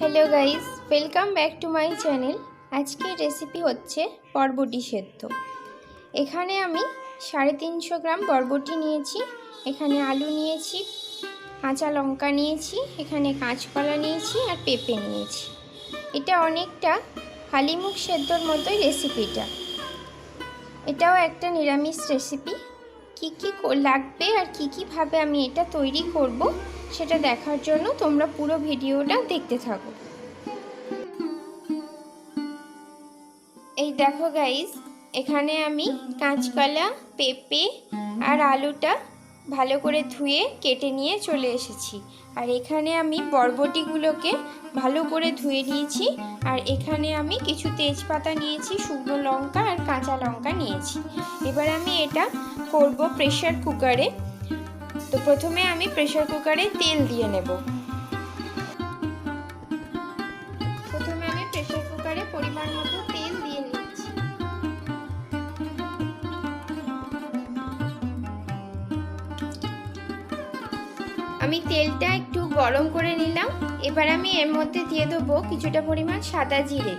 Hello guys welcome back to my channel আজকের recipe হচ্ছে বরবটি সেদ্ধ। এখানে আমি সাড়ে তিনশো গ্রাম বরবটি নিয়েছি। এখানে আলু নিয়েছি, কাঁচা লঙ্কা নিয়েছি, এখানে কাঁচকলা নিয়েছি আর পেঁপে নিয়েছি। এটা অনেকটা হালিমুখ সেদ্ধর মতোই রেসিপিটা এটাও একটা নিরামিষ রেসিপি কি কি লাগবে আর কি কীভাবে আমি এটা তৈরি করব সেটা দেখার জন্য তোমরা পুরো ভিডিওটা দেখতে থাকো। এই দেখো গাইস এখানে আমি কাঁচকলা, পেঁপে আর আলুটা ভালো করে ধুয়ে কেটে নিয়ে চলে এসেছি। আর এখানে আমি বরবটিগুলোকে ভালো করে ধুয়ে নিয়েছি। আর এখানে আমি কিছু তেজপাতা নিয়েছি, শুকনো লঙ্কা আর কাঁচা লঙ্কা নিয়েছি। এবার আমি এটা করব প্রেশার কুকারে তো প্রথমে আমি প্রেশার কুকারে তেল দিয়ে নেব। প্রথমে আমি প্রেশার কুকারে পরিমাণ মতো তেল দিয়ে নিচ্ছি। আমি তেলটা একটু গরম করে নিলাম। এবার আমি এর মধ্যে দিয়ে দেবো কিছুটা পরিমাণ সাদা জিরে।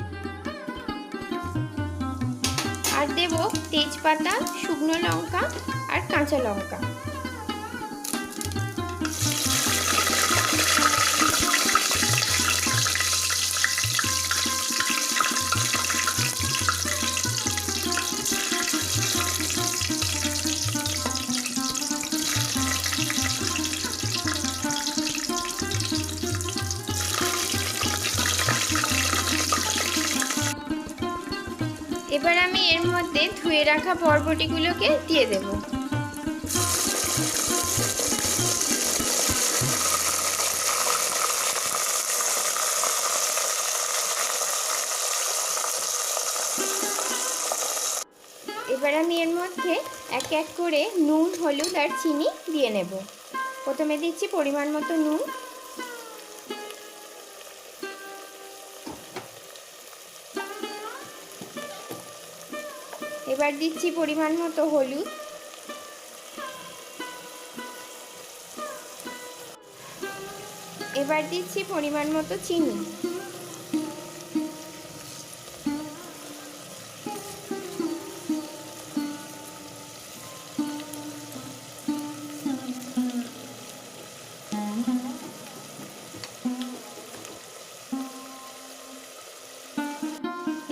আর দেব তেজপাতা, শুকনো লঙ্কা আর কাঁচা লঙ্কা। এবার আমি এর মধ্যে ধুয়ে রাখা বরবটিগুলোকে দিয়ে দেব। এবার আমি এর মধ্যে এক এক করে নুন, হলুদ আর চিনি দিয়ে নেব। প্রথমে দিচ্ছি পরিমাণ মতো নুন। এবার দিচ্ছি পরিমাণ মতো হলুদ। এবার দিচ্ছি পরিমাণ মতো চিনি।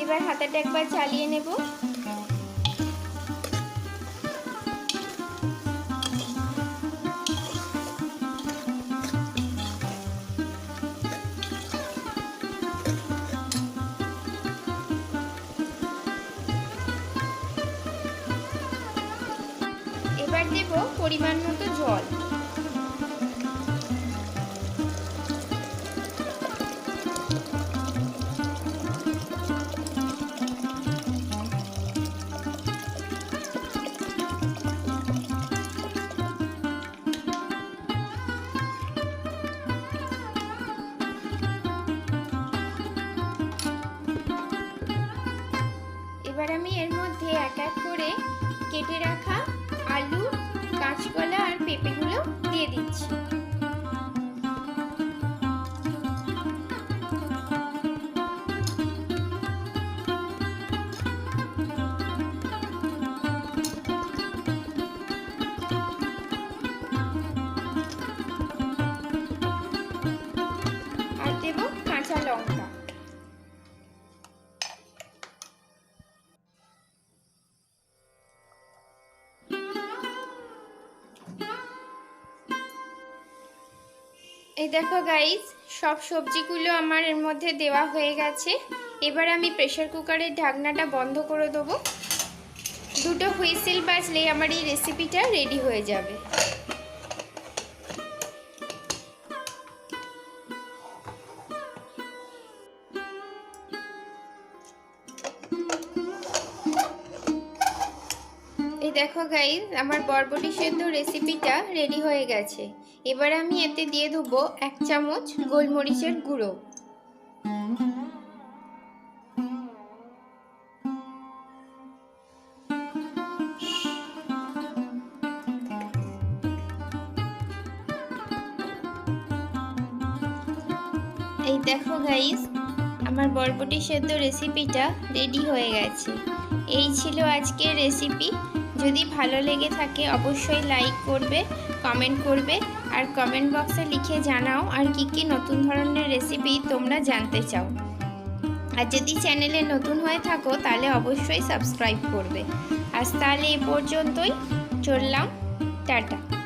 এবার হাতাটা একবার চালিয়ে নেব। এবার দেব পরিমাণ মতো জল। এবার আমি এর মধ্যে এক এক করে কেটে রাখা পেঁপেগুলো দিয়ে দিচ্ছি। এই দেখো গাইজ সব সবজিগুলো আমার এর মধ্যে দেওয়া হয়ে গেছে। এবার আমি প্রেশার কুকারের ঢাকনাটা বন্ধ করে দেবো। দুটো হুইসেল বাজলেই আমার এই রেসিপিটা রেডি হয়ে যাবে। দেখো গাইজ আমার বরবটি সেদ্ধ রেসিপিটা রেডি হয়ে গেছে। এবার আমি এতে দিয়ে দেবো এক চামচ গোলমরিচের গুঁড়ো। এই দেখো গাইস আমার বরবটি সেদ্ধ রেসিপিটা রেডি হয়ে গেছে। এই ছিল আজকের রেসিপি যদি ভালো লেগে থাকে, অবশ্যই লাইক করবে কমেন্ট করবে, আর কমেন্ট বক্সে লিখে জানাও আর কি কি নতুন ধরনের রেসিপি তোমরা জানতে চাও। আর যদি চ্যানেলে নতুন হয়ে থাকো, তাহলে অবশ্যই সাবস্ক্রাইব করবে। আজ তাহলে এ পর্যন্তই, চললাম, টাটা।